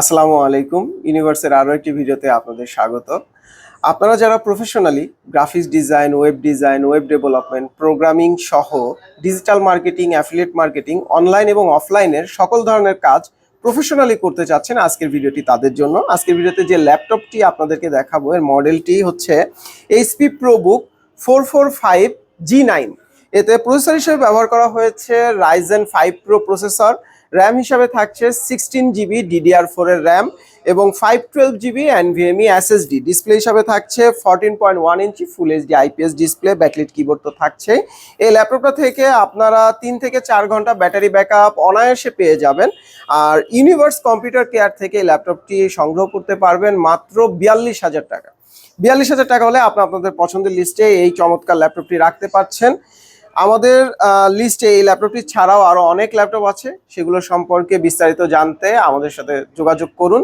আসসালামু আলাইকুম। ইউনিভার্সের আরও একটি ভিডিওতে আপনাদের স্বাগত। আপনারা যারা professionally graphics design web design web development programming সহ digital marketing affiliate marketing online এবং অফলাইনের সকল ধরনের কাজ প্রফেশনালি করতে চাচ্ছেন আজকের ভিডিওটি তাদের জন্য। আজকের ভিডিওতে যে ল্যাপটপটি আপনাদেরকে দেখাবো, এর মডেলটি হচ্ছে HP ProBook four four five G nine এতে প্রসেসর হিসেবে ব্যবহার করা হয়েছে Ryzen five pro processor RAM হিসাবে থাকছে সিক্সটিন জিবি ডিডিআর ফোর এর র্যাম এবং five twelve GB and NVMe SSD display হিসাবে থাকছে fourteen point one inch full HD IPS display backlit keyboard তো থাকছে এই ল্যাপটপটা থেকে আপনারা তিন থেকে চার ঘণ্টা ব্যাটারি ব্যাকআপ অনায়াসে পেয়ে যাবেন। আর ইউনিভার্স কম্পিউটার কেয়ার থেকে এই ল্যাপটপটি সংগ্রহ করতে পারবেন মাত্র বিয়াল্লিশ হাজার টাকা। বিয়াল্লিশ হাজার টাকা হলে আপনি আপনাদের পছন্দের লিস্টে এই চমৎকার ল্যাপটপটি রাখতে পারছেন। আমাদের লিস্টে এই ল্যাপটপটি ছাড়াও আরও অনেক ল্যাপটপ আছে। সেগুলো সম্পর্কে বিস্তারিত জানতে আমাদের সাথে যোগাযোগ করুন।